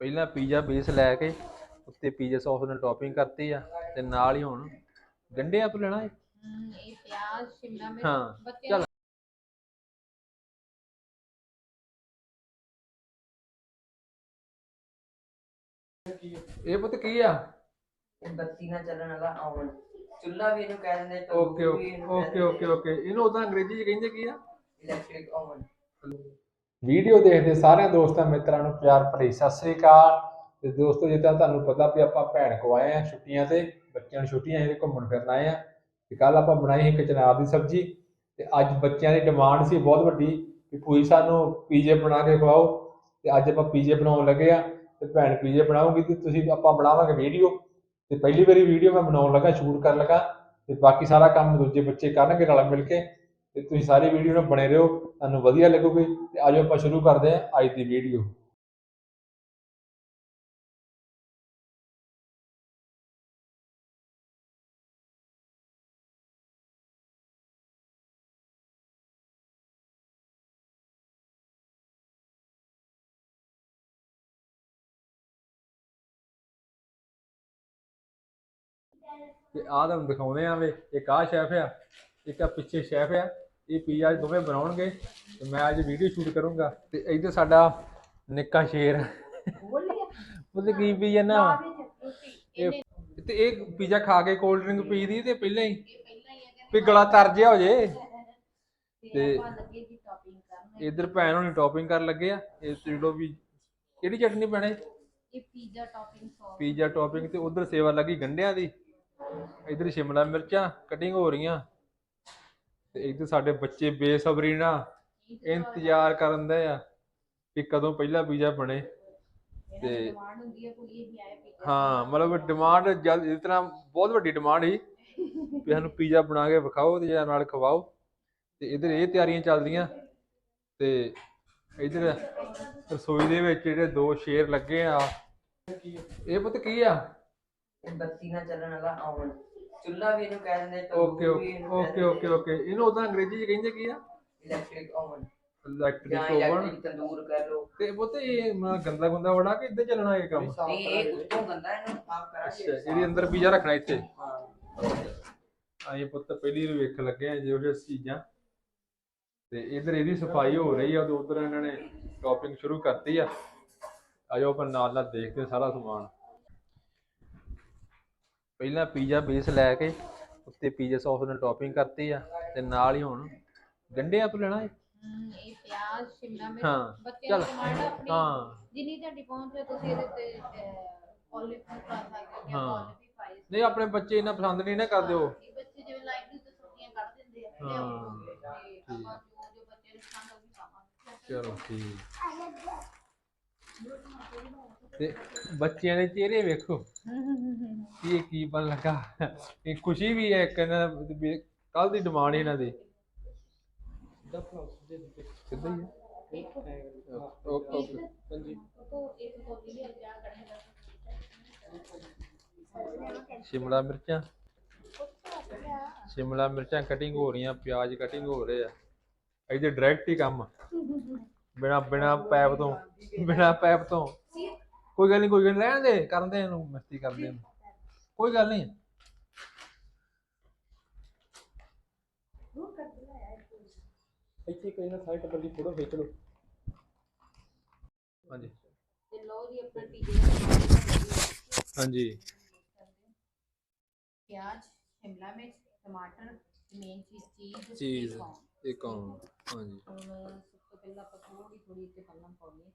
ਪਹਿਲਾਂ pizza base ਲੈ ਕੇ ਉੱਤੇ ਪੀਜ਼ਾ ਸੌਸ ਨਾਲ ਟੌਪਿੰਗ ਕਰਤੀ ਆ ਤੇ ਨਾਲ ਹੀ ਹੁਣ ਗੰਢਿਆਂ ਤੋਂ ਲੈਣਾ ਹੈ ਇਹ ਪਿਆਜ਼ ਸ਼ਿਮਲਾ ਮਿਰਚ ਹਾਂ, ਬੱਚੇ ਚੱਲ। ਇਹ ਪੁੱਤ ਕੀ ਆ? ਇਹ ਬੱਤੀ ਨਾਲ ਚੱਲਣ ਵਾਲਾ ਆਉਣ ਚੁੱਲ੍ਹਾ ਵੀ ਇਹਨੂੰ ਕਹਿ ਦਿੰਦੇ okay okay okay okay okay. ਇਹਨੂੰ ਉਦਾਂ ਅੰਗਰੇਜ਼ੀ ਚ ਕਹਿੰਦੇ ਕੀ ਆ? ਇਲੈਕਟ੍ਰਿਕ ਓਵਨ ਵੀਡੀਓ ਦੇਖਦੇ ਸਾਰਿਆਂ ਦੋਸਤਾਂ ਮਿੱਤਰਾਂ ਨੂੰ ਪਿਆਰ ਭਰੀ ਸਤਿ ਸ੍ਰੀ ਅਕਾਲ। ਤੇ ਦੋਸਤੋ, ਜਿੱਦਾਂ ਤੁਹਾਨੂੰ ਪਤਾ ਵੀ ਆਪਾਂ ਭੈਣ ਕੋ ਆਏ ਆ ਛੁੱਟੀਆਂ ਤੇ, ਬੱਚਿਆਂ ਨੂੰ ਛੁੱਟੀਆਂ ਇਹਦੇ ਘੁੰਮਣ ਫਿਰਨ ਆਏ ਆ ਤੇ ਕੱਲ ਆਪਾਂ ਬਣਾਈ ਸੀ ਚਨਾਰ ਦੀ ਸਬਜ਼ੀ ਤੇ ਅੱਜ ਬੱਚਿਆਂ ਦੀ ਡਿਮਾਂਡ ਸੀ ਬਹੁਤ ਵੱਡੀ ਵੀ ਕੋਈ ਸਾਨੂੰ ਪੀਜ਼ੇ ਬਣਾ ਕੇ ਖਵਾਓ ਤੇ ਅੱਜ ਆਪਾਂ ਪੀਜ਼ੇ ਬਣਾਉਣ ਲੱਗੇ ਆ ਤੇ ਭੈਣ ਪੀਜ਼ੇ ਬਣਾਉਗੀ ਤੇ ਤੁਸੀਂ ਆਪਾਂ ਬਣਾਵਾਂਗੇ ਵੀਡੀਓ। ਤੇ ਪਹਿਲੀ ਵਾਰੀ ਵੀਡੀਓ ਮੈਂ ਬਣਾਉਣ ਲੱਗਾ, ਸ਼ੂਟ ਕਰਨ ਲੱਗਾ ਤੇ ਬਾਕੀ ਸਾਰਾ ਕੰਮ ਦੂਜੇ ਬੱਚੇ ਕਰਨਗੇ ਰਲ ਮਿਲ ਕੇ ਤੇ ਤੁਸੀਂ ਸਾਰੀ ਵੀਡੀਓ ਨਾਲ ਬਣੇ ਰਹੋ। ਤੁਹਾਨੂੰ ਵਧੀਆ ਲੱਗੂਗੀ ਤੇ ਆਜੋ ਆਪਾਂ ਸ਼ੁਰੂ ਕਰਦੇ ਹਾਂ ਅੱਜ ਦੀ ਵੀਡੀਓ ਤੇ ਆਹ ਤੁਹਾਨੂੰ ਦਿਖਾਉਂਦੇ ਆ ਵੇ ਇੱਕ ਆਹ ਸ਼ੈਫ ਆ, ਇੱਕ ਆ ਪਿੱਛੇ ਸ਼ੈਫ ਆ। ਇਹ ਪੀਜ਼ਾ ਦੋਵੇਂ ਬਣਾਉਣਗੇ ਤੇ ਮੈਂ ਅੱਜ ਵੀਡੀਓ ਸ਼ੂਟ ਕਰੂੰਗਾ ਤੇ ਇੱਧਰ ਸਾਡਾ ਨਿੱਕਾ ਸ਼ੇਰ। ਉਹਦੇ ਕੀ ਪੀ ਜਾਂਦਾ ਇਹ ਤੇ ਇਹ ਪੀਜ਼ਾ ਖਾ ਕੇ ਕੋਲਡ ਡਰਿੰਕ ਪੀ ਦੀ ਤੇ ਪਹਿਲਾਂ ਹੀ ਵੀ ਗਲਾ ਤਰ ਜਿਹਾ ਹੋ ਜੇ। ਤੇ ਇੱਧਰ ਭੈਣ ਹੋਣੀ ਟੌਪਿੰਗ ਕਰਨ ਲੱਗੇ ਆ ਇਹ ਜਿਹੜਾ ਵੀ ਕਿਹੜੀ ਚਟਨੀ ਪੈਣੇ? ਇਹ pizza topping sauce pizza topping ਤੇ ਉਧਰ ਸੇਵਾ ਲੱਗੀ ਗੰਢਿਆਂ ਦੀ। ਇਧਰ ਸ਼ਿਮਲਾ ਮਿਰਚਾਂ ਕਟਿੰਗ ਹੋ ਰਹੀਆਂ। ਤੇ ਇੱਧਰ ਸਾਡੇ ਬੱਚੇ ਬੇਸਬਰੀ ਨਾਲ ਇੰਤਜ਼ਾਰ ਕਰਨ ਦੇ ਆ ਕਿ ਕਦੋਂ ਪਹਿਲਾ ਪੀਜ਼ਾ ਬਣੇ ਤੇ ਡਿਮਾਂਡ ਹੁੰਦੀ ਹੈ ਕੋਈ ਵੀ ਆਏ ਪੀਜ਼ਾ ਹਾਂ ਮਤਲਬ ਡਿਮਾਂਡ ਜਦ ਇਸ ਤਰ੍ਹਾਂ ਬਹੁਤ ਵੱਡੀ ਡਿਮਾਂਡ ਸੀ ਵੀ ਸਾਨੂੰ ਪੀਜ਼ਾ ਬਣਾ ਕੇ ਵਿਖਾਓ ਤੇ ਜਾਂ ਨਾਲ ਖਵਾਓ ਤੇ ਇਧਰ ਇਹ ਤਿਆਰੀਆਂ ਚੱਲਦੀਆਂ ਤੇ ਇਧਰ ਰਸੋਈ ਦੇ ਵਿੱਚ ਜਿਹੜੇ ਦੋ ਸ਼ੇਰ ਲੱਗੇ ਆ। ਇਹ ਪੁੱਤ ਕੀ ਆ? ਬੱਤੀ ਨਾਲ ਚੱਲਣ ਵਾਲਾ ਆਉਣ। ਚੁੱਲ੍ਹਾ ਵੀ ਇਹਨੂੰ ਕਹਿ ਦਿੰਦੇ ਓਕੇ ਓਕੇ ਓਕੇ ਓਕੇ ਇਹਨੂੰ ਉਦਾਂ ਅੰਗਰੇਜ਼ੀ ਚ ਕਹਿੰਦੇ ਕੀ ਆ? Electric oven electric oven tandoor ਕਹਿ ਲਓ। ਤੇ ਪੁੱਤ ਇਹ ਮੈਂ ਗੰਦਾ ਗੁੰਦਾ ਵੜਾ ਕੇ ਇੱਦਾਂ ਚੱਲਣਾ ਇਹ ਕੰਮ? ਨਹੀਂ ਇਹ ਉੱਤੋਂ ਗੰਦਾ ਇਹਨੂੰ ਸਾਫ਼ ਕਰਾਂਗੇ। ਅੱਛਾ ਇਹਦੇ ਅੰਦਰ ਪੀਜ਼ਾ ਰੱਖਣਾ ਇੱਥੇ? ਆਏ ਪੁੱਤ ਪਹਿਲੀ ਵਾਰ ਵੇਖ ਲੱਗੇ ਆ ਜਿਹੋ ਜਿਹੀ ਚੀਜ਼ਾਂ। ਤੇ ਇਧਰ ਇਹਦੀ ਸਫ਼ਾਈ ਹੋ ਰਹੀ ਆ ਤੇ ਉਧਰ ਇਹਨਾਂ ਨੇ ਟੌਪਿੰਗ ਸ਼ੁਰੂ ਕਰਤੀ ਆ। ਆਜੋ ਆਪਾਂ ਨਾਲ ਨਾਲ ਦੇਖਦੇ ਸਾਰਾ ਸਮਾਨ। ਪਹਿਲਾਂ ਪੀਜ਼ਾ ਬੇਸ ਲੈ ਕੇ ਉੱਤੇ ਪੀਜ਼ਾ ਸੌਸ ਨਾਲ ਟੌਪਿੰਗ ਕਰਤੀ ਆ ਤੇ ਨਾਲ ਹੀ ਹੁਣ ਗੰਢਿਆਂ ਤੋਂ ਲੈਣਾ ਹੈ ਹਮ, ਇਹ ਪਿਆਜ਼ ਸ਼ਿਮਲਾ ਮਿਰਚ ਹਾਂ, ਚੱਲ। ਡਿਮਾਂਡ ਆਪਣੀ ਹਾਂ। ਜਿੰਨੀ ਤੁਹਾਡੀ ਪਹੁੰਚ ਹੈ ਤੁਸੀਂ ਇਹਦੇ ਤੇ ਔਲਿਵ ਵੀ ਪਾ ਸਕਦੇ ਹੋ ਜਾਂ ਹਾਂ। ਔਲਿਵ ਵੀ ਪਾਈ ਨਹੀਂ ਆਪਣੇ ਬੱਚੇ ਇਹਨਾਂ ਪਸੰਦ ਨਹੀਂ ਨਾ ਕਰਦੇ ਉਹ। ਇਹ ਬੱਚੇ ਜਿਵੇਂ ਲਾਈਟ ਦੀ ਸਬਜ਼ੀਆਂ ਕੱਢ ਦਿੰਦੇ ਆ ਹਾਂ, ਤੇ ਆਪਾਂ ਜੋ ਜੋ ਬੱਚੇ ਨੂੰ ਪਸੰਦ ਆ ਉਹ ਵੀ ਪਾਵਾਂਗੇ। ਚਲੋ ਠੀਕ। ਤੇ ਬੱਚਿਆਂ ਦੇ ਚਿਹਰੇ ਵੇਖੋ। ਇਹ ਕੀ ਬਣ ਲੱਗਾ? ਇਹ ਖੁਸ਼ੀ ਵੀ ਹੈ ਇੱਕ ਕੱਲ ਦੀ ਡਿਮਾਂਡ ਇਹਨਾਂ ਦੀ। ਸਿੱਧਾ ਹੀ ਹੈ। Okay okay. ਹਾਂਜੀ। ਸ਼ਿਮਲਾ ਮਿਰਚਾਂ। ਸ਼ਿਮਲਾ ਮਿਰਚਾਂ ਕਟਿੰਗ ਹੋ ਰਹੀਆਂ, ਪਿਆਜ਼ ਕਟਿੰਗ ਹੋ ਰਹੇ ਆ। ਇਹਦੇ ਡਾਇਰੈਕਟ ਹੀ ਕੰਮ ਬਿਨਾ ਬਿਨਾ ਪੈਪ ਤੋਂ, ਬਿਨਾ ਪੈਪ ਤੋਂ। ਕੋਈ ਗੱਲ ਨਹੀਂ ਕੋਈ ਗੱਲ ਨੀ, ਰਹਿਣ ਦੇ ਕਰਨ ਦੇ ਇਹਨੂੰ ਮਸਤੀ ਕਰਦੇ ਇਹਨੂੰ। ਕੋਈ ਗੱਲ ਨਹੀਂ ਇੱਥੇ ਕੋਈ ਨਾ ਸਾਈਡ ਟੱਬਰ ਦੀ ਫੋਟੋ ਖਿੱਚ ਲਓ। ਹਾਂਜੀ। ਤੇ ਲੋ ਜੀ ਆਪਣਾ ਪੀਜ਼ੇ ਹਾਂਜੀ। ਪਿਆਜ਼ ਸ਼ਿਮਲਾ ਮਿਰਚ ਟਮਾਟਰ ਮੇਨ ਚੀਜ਼ ਚੀਜ਼ ਚੀਜ਼। ਇੱਕ ਆਉਂ ਹਾਂਜੀ। ਹੁਣ ਸਭ ਤੋਂ ਪਹਿਲਾਂ ਆਪਾਂ ਥੋੜੀ ਥੋੜੀ ਤੇ ਪਹਿਲਾਂ ਪਾਉਣੀ ਹੈ।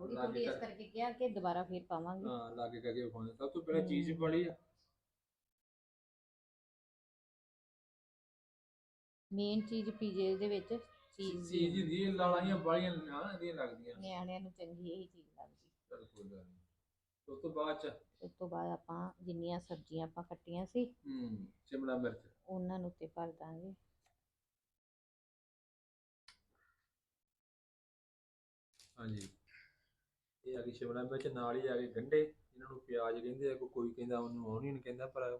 ਥੋੜੀ ਲਾਗੇ ਥੋੜੀ ਇਸ ਕਰ- ਕਰਕੇ ਕਿਹਾ ਕਿ ਦੁਬਾਰਾ ਫੇਰ ਪਾਵਾਂਗੇ। ਹਾਂ ਲਾਗੇ ਕਰਕੇ ਵਿਖਾਉਂਦੇ। ਸਭ ਤੋਂ ਪਹਿਲਾਂ ਚੀਜ਼ ਬੜੀ ਆ। ਮੇਨ ਚੀਜ਼ ਪੀਜ਼ੇ ਦੇ ਵਿੱਚ ਚੀਜ਼ ਚੀਜ਼ ਦੀ ਲਾਲਾਂ ਹੀ ਬਾਲੀਆਂ ਨਾ ਇਹਦੀਆਂ ਲੱਗਦੀਆਂ। ਨਿਆਣਿਆਂ ਨੂੰ ਚੰਗੀ ਇਹੀ ਚੀਜ਼ ਲੱਗਦੀ। ਚਲ ਕੋਈ ਗੱਲ ਨਹੀਂ ਉਸ ਤੋਂ ਬਾਅਦ ਚ? ਉਸ ਤੋਂ ਬਾਅਦ ਆਪਾਂ ਜਿੰਨੀਆਂ ਸਬਜ਼ੀਆਂ ਆਪਾਂ ਕੱਟੀਆਂ ਸੀ ਹੂੰ ਸ਼ਿਮਲਾ ਮਿਰਚ। ਉਹਨਾਂ ਨੂੰ ਉੱਤੇ ਭਰ ਦਾਂਗੇ। ਹਾਂਜੀ। ਇਹ ਆ ਗਈ ਸ਼ਿਮਲਾ ਮਿਰਚ ਨਾਲ ਹੀ ਆ ਗਏ ਗੰਡੇ ਇਹਨਾਂ ਨੂੰ ਪਿਆਜ਼ ਕਹਿੰਦੇ ਆ ਕੋਈ ਕੋਈ ਕਹਿੰਦਾ ਉਹਨੂੰ ਆਨੀਅਨ ਕਹਿੰਦਾ ਪਰ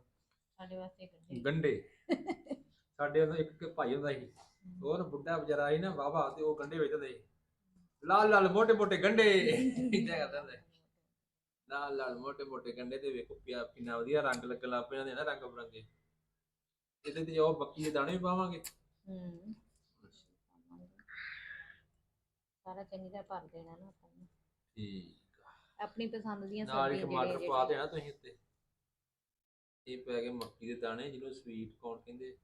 ਸਾਡੇ ਵਾਸਤੇ ਗੰਡੇ ਸਾਡੇ ਉਹਦਾ ਇੱਕ ਭਾਈ ਹੁੰਦਾ ਸੀ ਉਹ ਨਾ ਬੁੱਢਾ ਵਿਚਾਰਾ ਸੀ ਨਾ ਵਾਵਾ ਤੇ ਉਹ ਗੰਡੇ ਵੇਚਦਾ ਸੀ। ਲਾਲ ਲਾਲ ਮੋਟੇ ਮੋਟੇ ਗੰਡੇ ਇੰਦਾ ਕਰਦਾ ਹੁੰਦਾ ਲਾਲ ਲਾਲ ਮੋਟੇ ਮੋਟੇ ਗੰਡੇ ਤੇ ਵੇਖੋ ਪਿਆ ਕਿੰਨਾ ਵਧੀਆ ਰੰਗ ਲੱਗਣ ਲੱਗ ਪਿਆ ਨੇ ਨਾ ਰੰਗ ਬਰੰਗੇ। ਇਹਦੇ ਤੇ ਉਹ ਬੱਕੀ ਦੇ ਦਾਣੇ ਵੀ ਪਾਵਾਂਗੇ। ਹੂੰ। ਸਾਰਾ ਚੰਗੀ ਤਰ੍ਹਾਂ ਭਰ ਦੇਣਾ ਨਾ ਠੀਕ ਆ। ਆਪਣੀ ਪਸੰਦ ਦੀਆਂ ਨਾਲ ਹੀ ਸਬਜ਼ੀਆਂ ਟਮਾਟਰ ਜਿਹੜੀਆਂ ਪਾ ਦੇਣਾ ਤੁਸੀਂ ਉੱਤੇ। ਇਹ ਪੈ ਗਏ ਮੱਕੀ ਦੇ ਦਾਣੇ ਜਿਹਨੂੰ ਸਵੀਟ ਕੌਰਨ ਕਹਿੰਦੇ?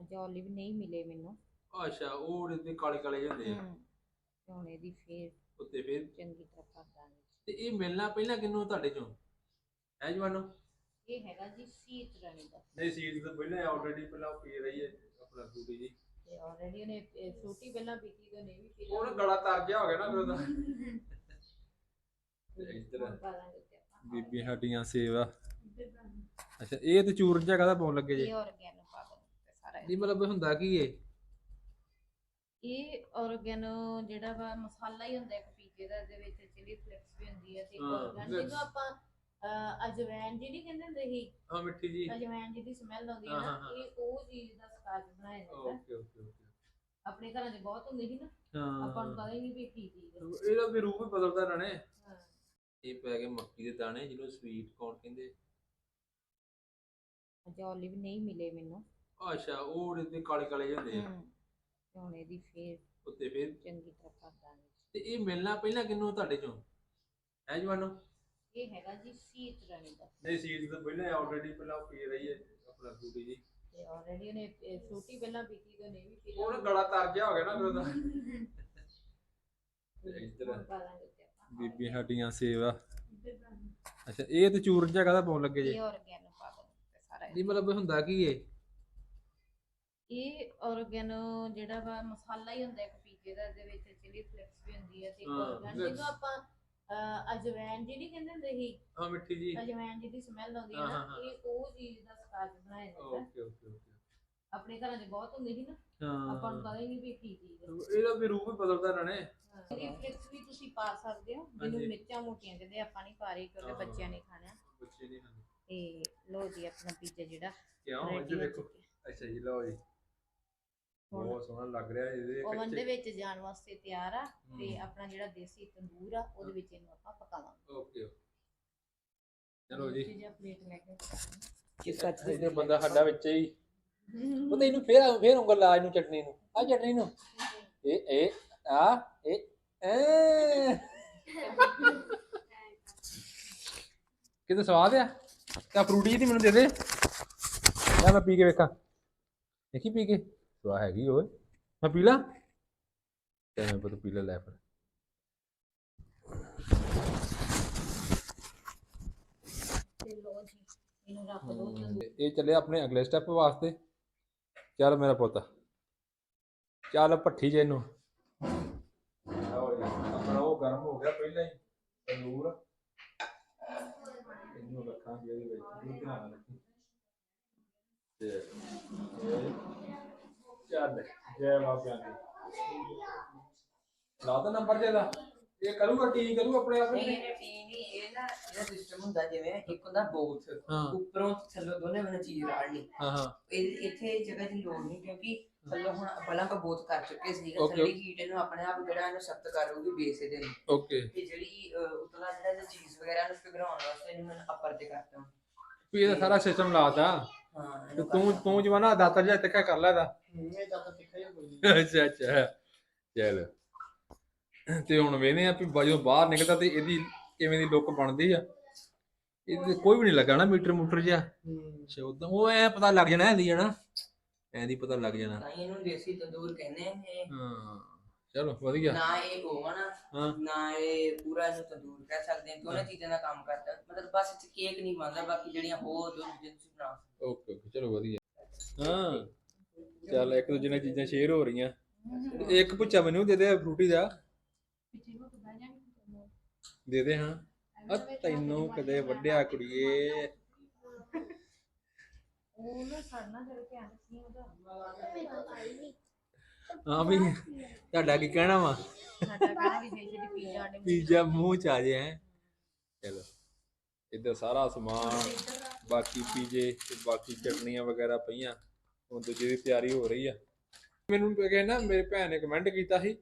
ਅੱਜ olive ਨਹੀਂ ਮਿਲੇ ਮੈਨੂੰ। ਅੱਛਾ ਉਹ ਉਹਦੇ ਕਾਲੇ ਕਾਲੇ ਜਿਹੇ ਹੁੰਦੇ ਆ। ਹੂੰ ਤੇ ਹੁਣ ਇਹਦੀ ਫੇਰ ਉੱਤੇ ਫਿਰ? ਚੰਗੀ ਤਰ੍ਹਾਂ ਭਰ ਦਾਂਗੇ। ਤੇ ਇਹ ਮਿਲਣਾ ਪਹਿਲਾਂ ਕਿੰਨੂੰ ਤੁਹਾਡੇ ਚੋਂ? ਹੈ ਜਵਾਨੋ? ਇਹ ਹੈਗਾ ਜੀ ਸੀਤ ਰਾਣੀ ਦਾ। ਨਹੀਂ ਸੀਡ ਤਾਂ ਪਹਿਲਾਂ ਆਲਰੇਡੀ ਪਹਿਲਾਂ ਪੀ ਰਹੀ ਹੈ ਆਪਣਾ ਫੂਟੀ ਜੀ। ਤੇ ਆਲਰੇਡੀ ਉਹਨੇ ਇਹ ਫਰੂਟੀ ਪਹਿਲਾਂ ਪੀਤੀ ਤੇ ਉਹਨੇ ਵੀ ਪੀ ਉਹ ਨਾ ਗਲਾ ਤਰ ਗਿਆ ਹੋ ਗਿਆ ਨਾ ਫਿਰ ਉਹਦਾ। ਤੇ ਇੱਧਰ ਹੁਣ ਪਾ ਦਾਂਗੇ ਉੱਤੇ ਆਪਾਂ। ਬੀਬੀ ਸਾਡੀਆਂ ਸੇਵਾ। ਅੱਛਾ ਇਹ ਤੇ ਚੂਰਨ ਜਿਹਾ ਕਾਹਦਾ ਪਾਉਣ ਲੱਗੇ ਜੇ? ਇਹ ਆਰਗੈਨੋ ਪਾ ਉੱਤੇ ਸਾਰਾ ਨਹੀਂ ਮਤਲਬ ਹੁੰਦਾ ਕੀ ਏ? ਇਹ ਆਰਗੈਨੋ ਜਿਹੜਾ ਵਾ ਮਸਾਲਾ ਹੀ ਹੁੰਦਾ ਇੱਕ ਪੀਕੇ ਦਾ ਇਹਦੇ ਵਿੱਚ ਚਿਲੀ ਫਲੇਕਸ ਵੀ ਹੁੰਦੀ ਹੈ ਤੇ ਹਾਂ, ਆਰਗੈਨੋ ਆਪਾਂ ਅਹ, ਅਜਵੈਨ ਜਿਹੜੀ ਕਹਿੰਦੇ ਹੁੰਦੇ ਸੀ? ਹਾਂ ਮਿੱਠੀ ਜੀ। ਅਜਵੈਨ ਜਿਹਦੀ ਸਮੈਲ ਆਉਂਦੀ ਹੈ ਹਾਂ, ਨਾ ਹਾਂ, ਹਾਂ। ਇਹ ਉਹ ਚੀਜ਼ ਦਾ ਸਕਾਚ ਬਣਾਇਆ ਜਾਂਦਾ। Okay okay okay. ਆਪਣੇ ਘਰਾਂ 'ਚ ਬਹੁਤ ਹੁੰਦੀ ਸੀ ਨਾ ਆਪਾਂ ਨੂੰ ਹਾਂ ਪਤਾ ਹੀ ਨਹੀਂ ਵੀ ਕੀ ਚੀਜ਼ ਹੈ। ਇਹਦਾ ਵੀ ਰੂਪ ਹੀ ਬਦਲਦਾ ਰਹਿਣੇ ਹਾਂ। ਇਹ ਪੈ ਗਏ ਮੱਕੀ ਦੇ ਦਾਣੇ ਜਿਹਨੂੰ ਸਵੀਟ ਕੌਰਨ ਕਹਿੰਦੇ? ਅੱਜ olive ਨਹੀਂ ਮਿਲੇ ਮੈਨੂੰ। ਅੱਛਾ ਉਹ ਉਹਦੇ ਕਾਲੇ ਕਾਲੇ ਜਿਹੇ ਹੁੰਦੇ ਆ। ਹੂੰ ਤੇ ਹੁਣ ਇਹਦੀ ਫੇਰ ਉੱਤੇ ਫਿਰ? ਚੰਗੀ ਤਰ੍ਹਾਂ ਦਾਂਗੇ। ਤੇ ਇਹ ਮਿਲਣਾ ਪਹਿਲਾਂ ਕਿੰਨੂੰ ਤੁਹਾਡੇ ਚੋਂ? ਹੈ ਜਵਾਨੋ? ਇਹ ਹੈਗਾ ਜੀ ਸੀਤ ਰਾਣੀ ਦਾ ਨਹੀਂ ਸੀਡ ਤਾਂ ਪਹਿਲਾਂ ਆਲਰੇਡੀ ਪਹਿਲਾਂ ਪੀ ਰਹੀ ਹੈ ਆਪਣਾ ਫੂਟੀ ਜੀ। ਤੇ ਆਲਰੇਡੀ ਉਹਨੇ ਇਹ ਫਰੂਟੀ ਪਹਿਲਾਂ ਪੀਤੀ ਤੇ ਉਹਨੇ ਵੀ ਪੀ ਉਹ ਨਾ ਗਲਾ ਤਰ ਗਿਆ ਹੋ ਗਿਆ ਨਾ ਫਿਰ ਉਹਦਾ। ਤੇ ਇੱਧਰ ਹੁਣ ਪਾ ਆਪਾਂ। ਬੀਬੀ ਸਾਡੀਆਂ ਸੇਵਾ। ਅੱਛਾ ਇਹ ਤੇ ਚੂਰਨ ਜਿਹਾ ਕਾਹਦਾ ਪਾਉਣ ਲੱਗੇ ਜੇ? ਇਹ ਆਰਗੈਨੋ ਪਾ ਦਾਂਗੇ ਸਾਰਾ ਨਹੀਂ ਮਤਲਬ ਹੁੰਦਾ ਕੀ ਏ? ਇਹ ਆਰਗੈਨੋ ਜਿਹੜਾ ਵਾ ਮਸਾਲਾ ਹੀ ਹੁੰਦਾ ਇੱਕ ਪੀਕੇ ਦਾ ਇਹਦੇ ਵਿੱਚ ਚਿਲੀ ਫਲੇਕਸ ਵੀ ਹੁੰਦੀ ਹੈ ਤੇ ਹਾਂ, ਆਰਗੈਨੋ ਆਪਾਂ ਅਹ, ਅਜਵੈਨ ਜਿਹੜੀ ਕਹਿੰਦੇ ਹੁੰਦੇ ਸੀ? ਹਾਂ ਮਿੱਠੀ ਜੀ। ਅਜਵੈਨ ਜਿਹਦੀ ਸਮੈਲ ਆਉਂਦੀ ਹੈ ਹਾਂ, ਨਾ ਹਾਂ, ਹਾਂ। ਇਹ ਉਹ ਚੀਜ਼ ਦਾ ਸਕਾਚ ਬਣਾਇਆ ਜਾਂਦਾ ਓਕੇ ਓਕੇ ਓਕੇ ਆਪਣੇ ਘਰਾਂ 'ਚ ਬਹੁਤ ਹੁੰਦੀ ਸੀ ਨਾ ਆਪਾਂ ਨੂੰ ਹਾਂ ਪਤਾ ਹੀ ਨਹੀਂ ਵੀ ਕੀ ਚੀਜ਼ ਹੈ। ਇਹਦਾ ਵੀ ਰੂਪ ਹੀ ਬਦਲਦਾ ਰਹਿਣੇ ਚਿਲੀ ਫਲੇਕਸ ਵੀ ਤੁਸੀਂ ਪਾ ਸਕਦੇ ਹੋ ਜਿਹਨੂੰ ਹਾਂਜੀ। ਮਿਰਚਾਂ ਮੋਟੀਆਂ ਕਹਿੰਦੇ ਆਪਾਂ ਨਹੀਂ ਪਾ ਰਹੇ ਕਿਉਂਕਿ ਹਾਂ। ਬੱਚਿਆਂ ਨੇ ਖਾਣਾ। ਬੱਚੇ ਨਹੀਂ ਖਾਂਦੇ ਤੇ ਲੋ ਜੀ ਆਪਣਾ ਪੀਜ਼ਾ ਜਿਹੜਾ ਕਿਉਂ? ready ਹੋ ਦੇਖੋ। ਚੁੱਕਿਆ। ਅੱਛਾ ਜੀ ਲਓ ਜੀ। ਬਹੁਤ ਸੋਹਣਾ ਲੱਗ ਰਿਹਾ ਇਹਦੇ ਓਵਨ ਦੇ ਕੱਚੇ ਵਿੱਚ ਜਾਣ ਵਾਸਤੇ ਤਿਆਰ ਆ ਤੇ। ਆਪਣਾ ਜਿਹੜਾ ਦੇਸੀ ਤੰਦੂਰ ਆ ਉਹਦੇ ਵਿੱਚ ਇਹਨੂੰ ਆਪਾਂ ਪਕਾਵਾਂਗੇ। Okay okay. ਚਲੋ ਜੀ। ਜੀ ਪਲੇਟ ਲੈ ਕੇ ਇਹਦੇ ਬੰਦਾ ਸਾਡਾ ਵਿੱਚ ਹੀ। ਪਤਾ ਇਹਨੂੰ ਫੇਰ ਫੇਰ ਉਂਗਲ ਲਾ ਇਹਨੂੰ ਚਟਨੀ ਨੂੰ। ਆ ਚਟਨੀ ਨੂੰ। ਇਹ ਇਹ ਆ ਇਹ ਐ। ਕਿਤੇ ਸਵਾਦ ਆ। ਤਾਂ ਫਰੂਟੀ ਦੀ ਮੈਨੂੰ ਦੇ ਦੇ। ਲੈ ਮੈਂ ਪੀ ਕੇ ਵੇਖਾਂ। ਦੇਖੀ ਪੀ ਕੇ? ਸਵਾਦ ਹੈਗੀ ਓਏ। ਮੈਂ ਪੀ ਲਾਂ? ਤੇ ਮੈਂ ਪਤਾ ਪੀ ਲੈ ਲੈ ਫਿਰ। ਤੇ ਇਹ ਚੱਲੇ ਆਪਣੇ ਅਗਲੇ ਸਟੈਪ ਵਾਸਤੇ। ਚੱਲ ਮੇਰਾ ਪੁੱਤ। ਚੱਲ ਭੱਠੀ ਜੇ ਜੀ, ਆਪਣਾ ਉਹ ਗਰਮ ਹੋ ਗਿਆ ਪਹਿਲਾਂ ਹੀ ਤੰਦੂਰ। ਇਹਨੂੰ ਰੱਖਾਂਗੇ ਇਹਦੇ ਵਿੱਚ। ਤੇ ਚੱਲ ਜੈ ਬਾਬਿਆਂ ਦੀ ਲਾ ਦਾ ਨੰਬਰ ਦੇ ਦਾ। ਇਹ ਕਰੂਗਾ ਟੀ ਕਰੂ ਆਪਣੇ ਆਪ ਨਹੀਂ ਹੀ ਇਹ ਟੀ ਨਹੀਂ ਇਹ ਨਾ ਇਹਦਾ ਸਿਸਟਮ ਹੁੰਦਾ ਜਿਵੇਂ ਇੱਕ ਹੁੰਦਾ ਬੋਥ ਹਾਂ। ਉੱਪਰੋਂ ਥੱਲੋਂ ਦੋਨੇ ਬੰਨੇ ਚੀਜ਼ ਰਾੜਨੀ ਹਾਂ ਹਾਂ। ਇਹ ਇੱਥੇ ਜਗ੍ਹਾ ਦੀ ਲੋੜ ਨਹੀਂ ਕਿਉਂਕਿ ਥੱਲੋਂ ਹੁਣ ਪਹਿਲਾਂ ਆਪਾਂ ਬੋਥ ਕਰ ਚੁੱਕੇ ਸੀ Okay. ਥੱਲੇ ਹੀਟ ਇਹਨੂੰ ਆਪਣੇ ਆਪ ਜਿਹੜਾ ਇਹਨੂੰ ਸਖਤ ਕਰੂਗੀ ਬੇਸ ਇਹਦੇ ਨੂੰ ਓਕੇ ਤੇ ਜਿਹੜੀ ਅਹ, ਉਤਲਾ ਜਿਹੜਾ ਇਹਦਾ ਚੀਜ਼ ਵਗੈਰਾ ਨੂੰ ਪਿਘਲਾਉਣ ਵਾਸਤੇ ਇਹਨੂੰ ਮੈਂ ਅੱਪਰ ਤੇ ਕਰਤਾ ਵੀ ਇਹਦਾ ਸਾਰਾ ਸਿਸਟਮ ਲਾਤਾ ਹਾਂ ਤੇ ਇਹਨੂੰ ਤੂੰ ਤੂੰ ਜਵਾਨਾ ਦਾਤਰ ਜਿਹਾ ਤਿੱਖਾ ਕਰ ਲੈ ਦਾ ਇਹ ਤਾਂ ਤਾਂ ਸਿੱਖਿਆ ਹੀ ਕੋਈ ਅੱਛਾ ਅੱਛਾ। ਚੱਲ। ਤੇ ਹੁਣ ਵੇਨੇ ਆ ਵੀ ਬਾਜੋ ਬਾਹਰ ਨਿਕਲਦਾ ਤੇ ਇਹਦੀ ਕਿਵੇਂ ਦੀ ਲੁੱਕ ਬਣਦੀ ਆ। ਇਹਦੇ ਕੋਈ ਵੀ ਨਹੀਂ ਲੱਗਾ ਨਾ ਮੀਟਰ ਮੂਟਰ ਜਿਹਾ। ਅੱਛਾ ਉਦਾਂ ਉਹ ਐ ਪਤਾ ਲੱਗ ਜਾਣਾ ਇਹਦੀ ਜਣਾ ਐਂ ਦੀ ਪਤਾ ਲੱਗ ਜਾਣਾ। ਤਾਂ ਹੀ ਇਹਨੂੰ ਦੇਸੀ ਤੰਦੂਰ ਕਹਿੰਦੇ ਆ ਇਹ। ਹਾਂ। ਚਲੋ ਵਧੀਆ। ਨਾ ਇਹ ਆ ਹਾਂ। ਨਾ ਇਹ ਪੂਰਾ ਇਹਨੂੰ ਤੰਦੂਰ ਕਹਿ ਸਕਦੇ ਹਾਂ ਦੋਨੇ ਚੀਜ਼ਾਂ ਦਾ ਕੰਮ ਕਰਦਾ। ਮਤਲਬ ਬਸ ਇਹ ਕੇਕ ਨਹੀਂ ਬਣਦਾ ਬਾਕੀ ਜਿਹੜੀਆਂ ਹੋਰ ਦੋ ਚੀਜ਼ਾਂ ਤੁਸੀਂ ਬਣਾ ਸਕਦੇ ਓਕੇ ਓਕੇ ਚਲੋ ਵਧੀਆ। ਹਾਂ। ਚੱਲ ਇੱਕ ਦੂਜੇ ਨਾਲ ਚੀਜ਼ਾਂ ਸ਼ੇਅਰ ਹੋ ਰਹੀਆਂ। ਤੇ ਇੱਕ ਪੁੱਛਾ ਮੈਨੂੰ ਦੇ ਦੇ ਫਰੂਟੀ ਦਾ। ਦੇ ਦੇ ਹਾਂ। ਆ ਤੈਨੂੰ ਕਦੇ ਵੱਡਿਆ ਕੁੜੀਏ। ਉਹ ਨਾ ਸਾਡਾ ਜਿਹੜਾ ਧਿਆਨ ਰੱਖੀ ਉਹਦਾ। ਹਾਂ ਵੀ ਤੁਹਾਡਾ ਕੀ ਕਹਿਣਾ ਵਾ? ਸਾਡਾ ਕਹਿਣਾ ਵੀ ਜੇ ਜਿਹੜੀ ਪੀਜ਼ਾ ਆਡੇ ਪੀਜ਼ਾ ਮੂੰਹ ਚ ਆ ਜਾਏ ਹੈਂ। ਚਲੋ ਇੱਧਰ ਸਾਰਾ ਸਮਾਨ ਬਾਕੀ ਪੀਜੇ ਤੇ ਬਾਕੀ ਚਟਨੀਆਂ ਵਗੈਰਾ ਪਈਆਂ। ਹੁਣ ਦੂਜੇ ਦੀ ਤਿਆਰੀ ਹੋ ਰਹੀ ਆ। ਮੈਨੂੰ ਕਹਿੰਦਾ ਮੇਰੇ ਭੈਣ ਨੇ ਕਮੈਂਟ ਕੀਤਾ ਸੀ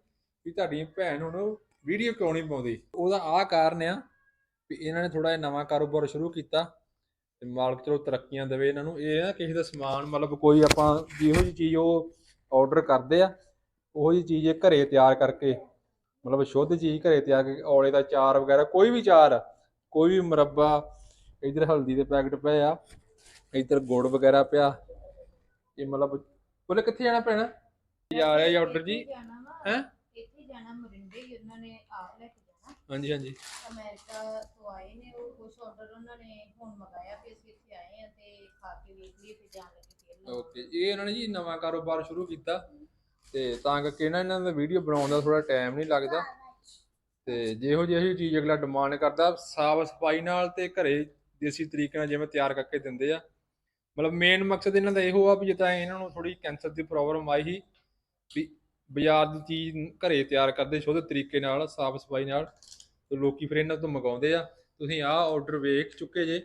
ਵੀ ਤੁਹਾਡੀ ਭੈਣ ਹੁਣ ਵੀਡੀਓ ਕਿਉਂ ਨਹੀਂ ਪਾਉਂਦੀ? ਉਹਦਾ ਆਹ ਕਾਰਨ ਆ ਵੀ ਇਹਨਾਂ ਨੇ ਥੋੜਾ ਜਿਹਾ ਨਵਾਂ ਕਾਰੋਬਾਰ ਸ਼ੁਰੂ ਕੀਤਾ ਤੇ ਮਾਲਕ ਚਲੋ ਤਰੱਕੀਆਂ ਦੇਵੇ ਇਹਨਾਂ ਨੂੰ। ਇਹ ਨਾ ਕਿਸੇ ਦਾ ਸਮਾਨ ਮਤਲਬ ਕੋਈ ਆਪਾਂ ਜਿਹੋ ਜਿਹੀ ਚੀਜ਼ ਉਹ ਆਰਡਰ ਕਰਦੇ ਆ ਉਹੋ ਜਿਹੀ ਚੀਜ਼ ਇਹ ਘਰੇ ਤਿਆਰ ਕਰਕੇ ਮਤਲਬ ਸ਼ੁੱਧ ਚੀਜ਼ ਘਰੇ ਤਿਆਰ ਕਰਕੇ ਔਲੇ ਦਾ ਚਾਰ ਵਗੈਰਾ ਕੋਈ ਵੀ ਚਾਰ ਕੋਈ ਵੀ ਮੁਰੱਬਾ ਇਧਰ ਹਲਦੀ ਦੇ ਪੈਕਟ ਪਏ ਆ ਇਧਰ ਗੁੜ ਵਗੈਰਾ ਪਿਆ ਇਹ ਮਤਲਬ ਬੋਲੇ ਕਿੱਥੇ ਜਾਣਾ ਪੈਣਾ ਜਾ ਰਿਹਾ ਜੀ ਆਰਡਰ ਜੀ। ਹੈਂ? ਇੱਥੇ ਜਾਣਾ ਮਰਿੰਡੇ ਹੀ ਉਹਨਾਂ ਨੇ ਆਪ ਲੈ ਕੇ ਜਾਣਾ। ਹਾਂਜੀ ਹਾਂਜੀ। ਅਮਰੀਕਾ ਤੋਂ ਆਏ ਨੇ ਉਹ ਕੁਝ ਆਰਡਰ ਉਹਨਾਂ ਨੇ ਹੁਣ ਮੰਗਾਇਆ ਵੀ ਅਸੀਂ ਇੱਥੇ ਆਏ ਆ ਤੇ ਖਾ ਕੇ ਵੇਖ ਲਈਏ ਫਿਰ ਜਾਣ ਲੱਗੇ। ਓਕੇ ਇਹ ਇਹਨਾਂ ਨੇ ਜੀ ਨਵਾਂ ਕਾਰੋਬਾਰ ਸ਼ੁਰੂ ਕੀਤਾ ਤੇ ਤਾਂ ਕਰਕੇ ਇਹਨਾਂ ਇਹਨਾਂ ਦਾ ਵੀਡੀਓ ਬਣਾਉਣ ਦਾ ਥੋੜਾ ਟਾਈਮ ਨਹੀਂ ਲੱਗਦਾ। ਤੇ ਜਿਹੋ ਜਿਹੀ ਚੀਜ਼ ਅਗਲਾ ਡਿਮਾਂਡ ਕਰਦਾ, ਸਾਫ਼ ਸਫ਼ਾਈ ਨਾਲ ਤੇ ਘਰੇ ਦੇਸੀ ਤਰੀਕੇ ਨਾਲ ਜਿਵੇਂ ਤਿਆਰ ਕਰਕੇ ਦਿੰਦੇ ਆ। ਮਤਲਬ ਮੇਨ ਮਕਸਦ ਇਹਨਾਂ ਦਾ ਇਹੋ ਆ ਵੀ ਜਿੱਦਾਂ ਇਹਨਾਂ ਨੂੰ ਥੋੜੀ ਕੈਂਸਰ ਦੀ ਪ੍ਰੋਬਲਮ ਆਈ ਸੀ ਵੀ ਬਾਜ਼ਾਰ ਦੀ ਚੀਜ਼ ਘਰੇ ਤਿਆਰ ਕਰਦੇ ਸ਼ੁੱਧ ਤਰੀਕੇ ਨਾਲ, ਸਾਫ਼ ਸਫ਼ਾਈ ਨਾਲ ਤੇ ਲੋਕੀ ਫਿਰ ਇਹਨਾਂ ਤੋਂ ਮੰਗਾਉਂਦੇ ਆ। ਤੁਸੀਂ ਆਹ ਆਰਡਰ ਵੇਖ ਚੁੱਕੇ ਜੇ,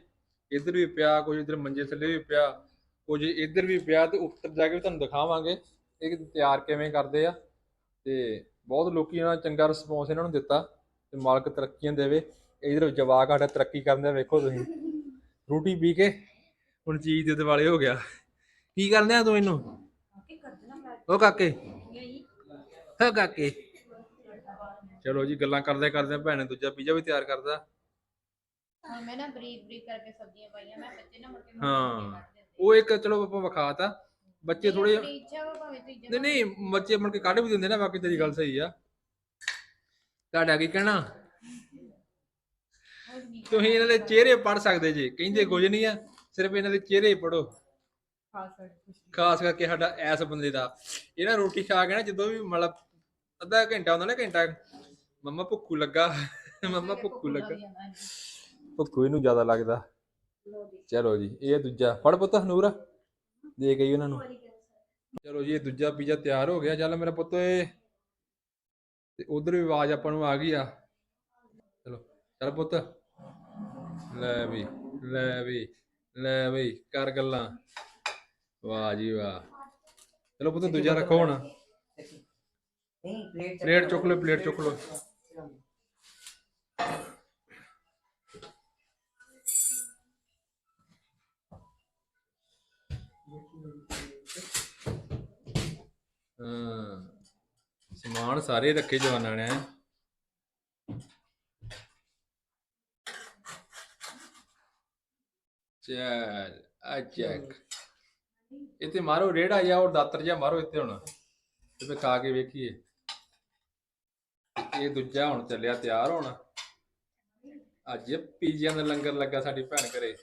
ਇੱਧਰ ਵੀ ਪਿਆ ਕੋਈ ਇੱਧਰ ਮੰਜੇ ਥੱਲੇ ਵੀ ਪਿਆ। ਕੁਝ ਇੱਧਰ ਵੀ ਪਿਆ ਤੇ ਉੱਤਰ ਜਾ ਕੇ ਵੀ ਤੁਹਾਨੂੰ ਦਿਖਾਵਾਂਗੇ ਇਹ ਤਿਆਰ ਕਿਵੇਂ ਕਰਦੇ ਆ। ਤੇ ਬਹੁਤ ਲੋਕੀ ਇਹਨਾਂ ਦਾ ਚੰਗਾ ਰਿਸਪੌਂਸ ਇਹਨਾਂ ਨੂੰ ਦਿੱਤਾ ਤੇ ਮਾਲਕ ਤਰੱਕੀਆਂ ਦੇਵੇ। ਇਧਰ ਜਵਾਕ ਸਾਡਾ ਤਰੱਕੀ ਕਰਦੇ ਵੇਖੋ ਤੁਸੀਂ। ਰੋਟੀ ਪੀ ਕੇ ਹੁਣ ਚੀਜ਼ ਦੇ ਦਿਵਾਲੇ ਹੋ ਗਿਆ। ਕੀ ਕਰਦੇ ਆ ਤੂੰ ਇਹਨੂੰ? ਉਹ ਕਾਕੇ? ਹਾਂ ਕਾਕੇ? ਚਲੋ ਜੀ ਗੱਲਾਂ ਕਰਦੇ ਕਰਦੇ ਭੈਣ ਦੂਜਾ ਪੀਜ਼ਾ ਵੀ ਤਿਆਰ ਕਰਦਾ। ਹੁਣ ਮੈਂ ਨਾ ਬਰੀਕ ਬਰੀਕ ਕਰਕੇ ਸਬਜ਼ੀਆਂ ਪਾਈਆਂ ਮੈਂ ਬੱਚੇ ਨਾ ਮੁੜ ਕੇ ਹਾਂ। ਉਹ ਇੱਕ ਚਲੋ ਆਪਾਂ ਵਿਖਾਤਾ। ਬੱਚੇ ਥੋੜੇ ਆਪਣੀ ਇੱਛਾ ਵਾ ਭਾਵੇਂ ਤੁਸੀਂ ਨਹੀਂ ਨਹੀਂ ਬੱਚੇ ਮੁੜ ਕੇ ਕੱਢ ਵੀ ਦਿੰਦੇ ਨਾ ਬਾਕੀ ਤੇਰੀ ਗੱਲ ਸਹੀ ਆ। ਤੁਹਾਡਾ ਕੀ ਕਹਿਣਾ? ਤੁਸੀਂ ਇਹਨਾਂ ਦੇ ਚਿਹਰੇ ਪੜ ਸਕਦੇ ਜੀ ਕਹਿੰਦੇ ਕੁਝ ਨਹੀਂ ਆ ਸਿਰਫ ਇਹਨਾਂ ਦੇ ਚਿਹਰੇ ਪੜੋ ਖਾਸ ਕਰਕੇ ਸਾਡਾ ਐਸ ਬੰਦੇ ਦਾ। ਇਹ ਨਾ ਰੋਟੀ ਖਾ ਕੇ ਨਾ ਜਦੋਂ ਵੀ ਮਤਲਬ ਅੱਧਾ ਘੰਟਾ ਹੁੰਦਾ ਨਾ ਘੰਟਾ ਮੰਮਾ ਭੁੱਖੂ ਲੱਗਾ। ਮੰਮਾ ਭੁੱਖੂ ਲੱਗਾ ਭੁੱਖੂ ਇਹਨੂੰ ਜ਼ਿਆਦਾ ਲੱਗਦਾ। ਚਲੋ ਜੀ ਇਹ ਦੂਜਾ। ਫੜ ਪੁੱਤ ਨੂਰ ਦੇ ਗਈ ਉਹਨਾਂ ਨੂੰ। ਚਲੋ ਜੀ ਇਹ ਦੂਜਾ ਪੀਜ਼ਾ ਤਿਆਰ ਹੋ ਗਿਆ। ਚੱਲ ਮੇਰਾ ਪੁੱਤ ਏ ਤੇ ਉਧਰ ਵੀ ਆਵਾਜ਼ ਆਪਾਂ ਨੂੰ ਆ ਗਈ ਆ। ਚਲੋ ਚੱਲ ਪੁੱਤ। ਲੈ ਵੀ ਲੈ ਵੀ ਲੈ ਵੀ ਕਰ ਗੱਲਾਂ। ਵਾਹ ਜੀ ਵਾਹ। ਚਲੋ ਪੁੱਤ ਦੂਜਾ ਰੱਖੋ ਹੁਣ। ਨਹੀਂ ਪਲੇਟ ਪਲੇਟ ਚੁੱਕ ਲਓ ਪਲੇਟ ਚੁੱਕ ਲਓ। ਸਮਾਨ ਸਾਰੇ ਰੱਖੇ ਜਵਾਨਾਂ ਨੇ। ਹੈਂ। ਆ ਚੈੱਕ ਇੱਥੇ ਮਾਰੋ, ਰੇੜਾ ਜਾਂ ਉਹ ਦਾਤਰ ਜਾਂ ਮਾਰੋ ਇੱਥੇ ਹੁਣ। ਤੇ ਫੇ ਖਾ ਕੇ ਵੇਖੀਏ। ਇਹ ਦੂਜਾ ਹੁਣ ਚੱਲਿਆ, ਤਿਆਰ ਹੋਣਾ। ਅੱਜ ਪੀਜ਼ਿਆਂ ਦਾ ਲੰਗਰ ਲੱਗਾ ਸਾਡੀ ਭੈਣ ਘਰੇ।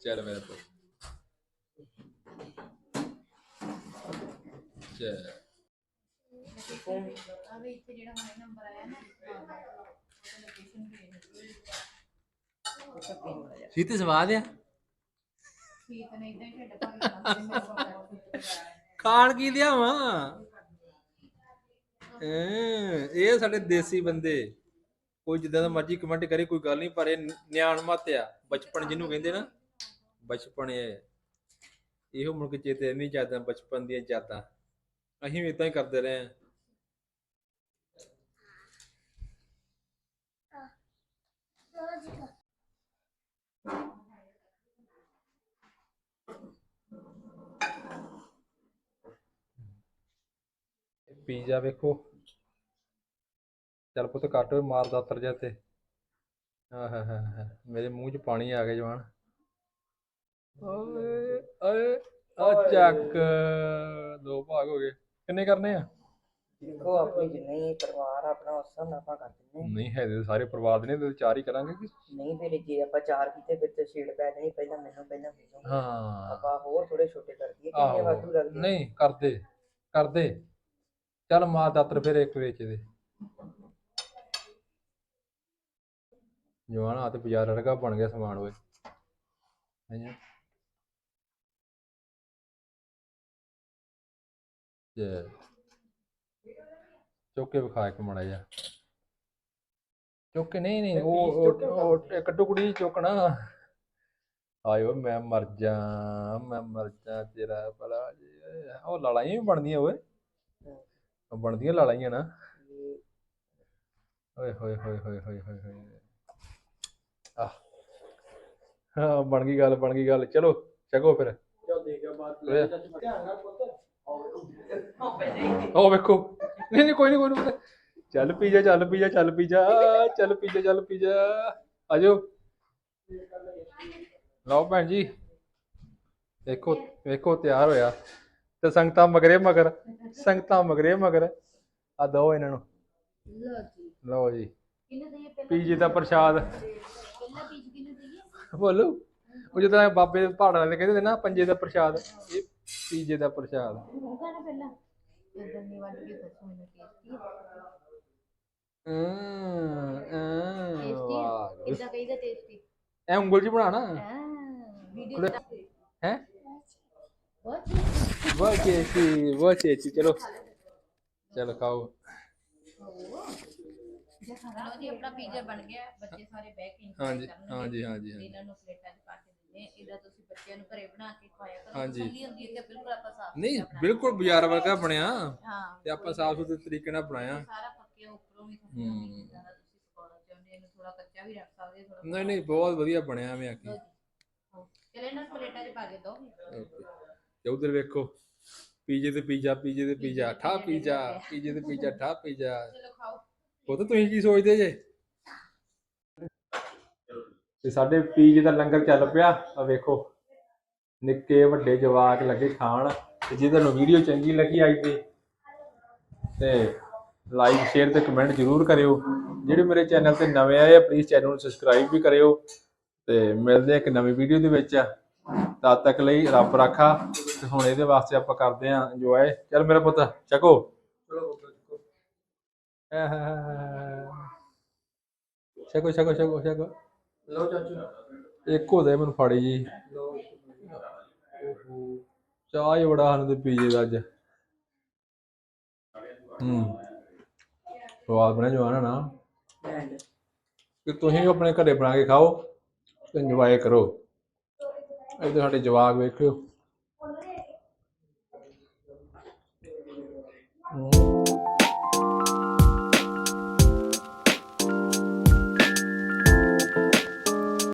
ਚੱਲ ਮੇਰੇ ਪੁੱਤ। ਚੱਲ। ਆ ਵੀ ਇੱਥੇ ਜਿਹੜਾ ਹੁਣੇ ਨੰਬਰ ਆਇਆ ਨਾ ਲੋਕੇਸ਼ਨ ਵੀ ਹੈ ਸੀਤੇ ਸਵਾਦ ਆ? ਠੀਕ ਨਹੀਂ ਤਾਂ ਢਿੱਡ ਭਰ ਜਾਂਦਾ ਮੇਰੇ ਕੋਲ ਖਾਣ ਕੀ ਲਿਆਵਾਂ? ਇਹ ਸਾਡੇ ਦੇਸੀ ਬੰਦੇ। ਕੋਈ ਜਿੱਦਾਂ ਦਾ ਮਰਜ਼ੀ ਕਮੈਂਟ ਕਰੇ ਕੋਈ ਗੱਲ ਨਹੀਂ ਪਰ ਇਹ ਨਿਆਣ ਮਤ ਆ। ਬਚਪਨ ਜਿਹਨੂੰ ਕਹਿੰਦੇ ਨਾ ਬਚਪਨ ਇਹ ਇਹੋ ਮੁੜ ਕੇ ਚੇਤੇ ਨਹੀਂ ਜਾਂਦਾ ਬਚਪਨ ਦੀਆਂ ਯਾਦਾਂ। ਅਸੀਂ ਵੀ ਇਦਾਂ ਹੀ ਕਰਦੇ ਰਹੇ ਹਾਂ। ਪੀਜ਼ਾ ਵੇਖੋ। ਚੱਲ ਪੁੱਤ ਕੱਟ ਮਾਰ ਦਾਤਰ ਜਾ ਤੇ ਆਹ ਹਾ ਹਾ ਹਾ ਮੇਰੇ ਮੂੰਹ 'ਚ ਪਾਣੀ ਆ ਗਿਆ ਜਵਾਨ। ਓਏ ਓਏ ਆ ਚੱਕ। ਦੋ ਭਾਗ ਹੋ ਗਏ। ਕਿੰਨੇ ਕਰਨੇ ਆ? ਦੇਖੋ ਆਪਣੀ ਜਿੰਨੇ ਪਰਿਵਾਰ ਆਪਣਾ ਉਸ ਹਿਸਾਬ ਨਾਲ ਆਪਾਂ ਕਰ ਹਾਂ। ਨਹੀਂ ਹੈ ਤੇ ਸਾਰੇ ਪਰਿਵਾਰ ਦੇ ਨੇ ਤੇ ਚਾਰ ਹੀ ਕਰਾਂਗੇ ਕਿ? ਨਹੀਂ ਫਿਰ ਜੇ ਆਪਾਂ ਚਾਰ ਕੀਤੇ ਫਿਰ ਤੇ ਛੇੜ ਪੈ ਜਾਣੀ ਪਹਿਲਾਂ ਮੈਨੂੰ ਪਹਿਲਾਂ ਮੈਨੂੰ। ਹਾਂ। ਆਪਾਂ ਹੋਰ ਥੋੜੇ ਛੋਟੇ ਕਰ ਦਈਏ ਕਿੰਨੇ ਵਾਧੂ ਲੱਗਦੇ? ਨਹੀਂ ਕਰਦੇ ਕਰਦੇ ਚੱਲ ਮਾਰ ਦਾਤਰ ਫਿਰ ਇੱਕ ਵੇਚ ਦੇ। ਜਵਾਨ ਆ ਤੇ ਬਾਜ਼ਾਰ ਵਰਗਾ ਬਣ ਗਿਆ ਸਮਾਨ ਓਏ। ਹੈਂ? ਜੇ ਚੁੱਕ ਕੇ ਵਿਖਾ ਇੱਕ ਮੜਾ ਜਾ ਚੁੱਕ ਕੇ ਨਹੀਂ ਨਹੀਂ, ਉਹ, ਉਹ- ਇੱਕ ਟੁਕੜੀ ਚੁੱਕਣਾ। ਆਇਓ ਮੈਂ ਮਰ ਜਾ, ਮੈਂ ਮਰ ਜਾ ਤੇਰਾ ਭਲਾ ਉਹ ਲੜਾਈਆਂ ਵੀ ਬਣਦੀਆਂ ਓਏ। ਬਣਦੀਆਂ ਲਾ ਲਾਈਆਂ ਨਾ। ਓਏ ਹੋਏ ਹੋਏ ਹੋਏ ਹੋਏ ਹੋਏ ਹੋਏ। ਆ ਹਾਂ ਬਣ ਗਈ ਗੱਲ ਬਣ ਗਈ ਗੱਲ। ਚਲੋ ਛਕੋ ਫਿਰ। ਚੱਲ ਦੇਖਿਆ ਬਾਤ ਹੋਇਆ। ਧਿਆਨ ਨਾਲ ਪੁੱਤ। ਉਹ ਵੇਖੋ। ਨਹੀਂ ਨਹੀਂ ਕੋਈ ਨਹੀਂ ਕੋਈ ਨਹੀਂ ਚੱਲ ਪੀ ਜਾ ਚੱਲ ਪੀ ਜਾ ਚੱਲ ਪੀ ਜਾ ਚੱਲ ਪੀ ਜਾ ਚੱਲ ਪੀ ਜਾ ਆਜੋ ਲਓ ਭੈਣ ਜੀ। ਵੇਖੋ ਵੇਖੋ ਤਿਆਰ ਹੋਇਆ। ਤੇ ਸੰਗਤਾਂ ਮਗਰੇ ਮਗਰ ਸੰਗਤਾਂ ਮਗਰੇ ਮਗਰ ਆ ਦੋ ਇਹਨਾਂ ਨੂੰ। ਲੋ ਜੀ। ਲਓ ਜੀ। ਕਿੰਨੇ ਦਈਏ ਪਹਿਲਾਂ? ਪੀਜੀ ਦਾ ਪ੍ਰਸ਼ਾਦ। ਪਹਿਲਾਂ ਪੀਜ ਕਿੰਨੇ ਦਈਏ? ਬੋਲੋ। ਉਹ ਜਦੋਂ ਬਾਬੇ ਪਹਾੜਾਂ ਵਾਲੇ ਕਹਿੰਦੇ ਨੇ ਨਾ ਪੰਜੇ ਦਾ ਪ੍ਰਸ਼ਾਦ ਇਹ ਪੀਜੇ ਦਾ ਪ੍ਰਸ਼ਾਦ। ਉਹ ਕਹਣਾ ਪਹਿਲਾਂ। ਇਧਰ ਨਹੀਂ ਵੱਢ ਕੇ ਦੱਸੋ ਮੈਨੂੰ ਟੇਸਟੀ ਕਹੀਦਾ ਐ ਉਂਗਲ ਜੀ ਬਣਾਣਾ ਹਾਂ ਹੈ? ਬਹੁਤ ਚੇਚੀ ਬਹੁਤ ਚੇਚੀ ਚਲੋ ਚਲੋ ਖਾਓ ਲੋ ਜੀ ਆਪਣਾ ਪੀਜ਼ਾ ਬਣ ਗਿਆ। ਬੱਚੇ ਸਾਰੇ ਬਹਿ ਕੇ ਹਾਂਜੀ ਕਰਨਗੇ। ਹਾਂਜੀ ਹਾਂਜੀ ਤੇ ਹਾਂਜੀ। ਇਹਨਾਂ ਨੂੰ ਪਲੇਟਾਂ 'ਚ ਪਾ ਕੇ ਦਿੰਦੇ ਆ ਇਹਦਾ ਤੁਸੀਂ ਬੱਚਿਆਂ ਨੂੰ ਘਰੇ ਬਣਾ ਕੇ ਖਵਾਇਆ ਕਰੋ। ਹਾਂਜੀ। ਤਸੱਲੀ ਹੁੰਦੀ ਹੈ ਕਿ ਬਿਲਕੁਲ ਆਪਾਂ ਸਾਫ਼ ਨਹੀਂ ਸੁਥਰਾ ਬਿਲਕੁਲ ਬਾਜ਼ਾਰ ਵਰਗਾ ਬਣਿਆ। ਹਾਂ ਤੇ ਆਪਾਂ ਸਾਫ਼ ਸੁਥਰੇ ਤਰੀਕੇ ਨਾਲ ਬਣਾਇਆ। ਸਾਰਾ ਪੱਕਿਆ ਉੱਪਰੋਂ ਵੀ ਥੱਲੇ ਹੂੰ। ਵੀ ਜਿੱਦਾਂ ਦਾ ਤੁਸੀਂ ਪਕਾਉਣਾ ਚਾਹੁੰਦੇ ਹੋ, ਇਹਨੂੰ ਥੋੜਾ ਕੱਚਾ ਵੀ ਰੱਖ ਸਕਦੇ ਥੋੜਾ ਨਹੀਂ ਨਹੀਂ ਬਹੁਤ ਵਧੀਆ ਬਣਿਆ ਮੈਂ ਆਖੀ ਚਲੇ ਨੂੰ ਪਲੇਟਾਂ 'ਚ ਪਾ ਕੇ ਦੋ ਤੇ ਉਧਰ ਵੇਖੋ ਪੀਜੇ ਤੇ ਪੀਜ਼ਾ ਪੀਜੇ ਤੇ ਪੀਜ਼ਾ ਠਾ ਪੀਜ਼ਾ ਪੀਜੇ ਤੇ ਪੀਜ਼ਾ ਠਾ ਪੀਜ਼ਾ। ਚਲੋ ਖਾਓ। ਉਹ ਤਾਂ ਤੁਸੀਂ ਕੀ ਸੋਚਦੇ ਜੇ? ਤੇ ਸਾਡੇ ਪੀਜੇ ਦਾ ਲੰਗਰ ਚੱਲ ਪਿਆ ਆ ਵੇਖੋ। ਨਿੱਕੇ ਵੱਡੇ ਜਵਾਕ ਲੱਗੇ ਖਾਣ ਤੇ ਜੇ ਤੁਹਾਨੂੰ ਵੀਡੀਓ ਚੰਗੀ ਲੱਗੀ ਅੱਜ ਦੀ ਤੇ ਲਾਈਕ ਸ਼ੇਅਰ ਤੇ ਕਮੈਂਟ ਜ਼ਰੂਰ ਕਰਿਓ। ਜਿਹੜੇ ਮੇਰੇ ਚੈਨਲ ਤੇ ਨਵੇਂ ਆਏ ਆ ਪਲੀਜ਼ ਚੈਨਲ ਨੂੰ ਸਬਸਕ੍ਰਾਈਬ ਵੀ ਕਰਿਓ ਤੇ ਮਿਲਦੇ ਆ ਇੱਕ ਨਵੀਂ ਵੀਡੀਓ ਦੇ ਵਿੱਚ। ਤਦ ਤੱਕ ਲਈ ਰੱਬ ਰਾਖਾ। ਤੇ ਹੁਣ ਇਹਦੇ ਵਾਸਤੇ ਆਪਾਂ ਕਰਦੇ ਆ ਇੰਜੋਏ ਚੱਲ ਮੇਰਾ ਪੁੱਤ ਚੱਕੋ। ਚਲੋ ਪੁੱਤ, ਚੁੱਕੋ। ਛਕੋ ਛਕੋ ਛਕੋ ਲਓ ਚਾਚੂ। ਇੱਕ ਹੋ ਦੇ ਮੈਨੂੰ ਫਾੜੀ ਜੀ। ਚਾਹ ਹੀ ਬੜਾ ਸਾਨੂੰ ਤੇ ਪੀਜੇ ਦਾ ਅੱਜ। ਹੂੰ। ਸਵਾਦ ਬਣਿਆ ਜਵਾਨਾ ਨਾ। ਕਿ ਤੁਸੀਂ ਆਪਣੇ ਘਰੇ ਬਣਾ ਕੇ ਖਾਓ ਤੇ ਇੰਜੋਏ ਕਰੋ। ਇੱਧਰ ਸਾਡੇ ਜਵਾਕ ਵੇਖਿਓ।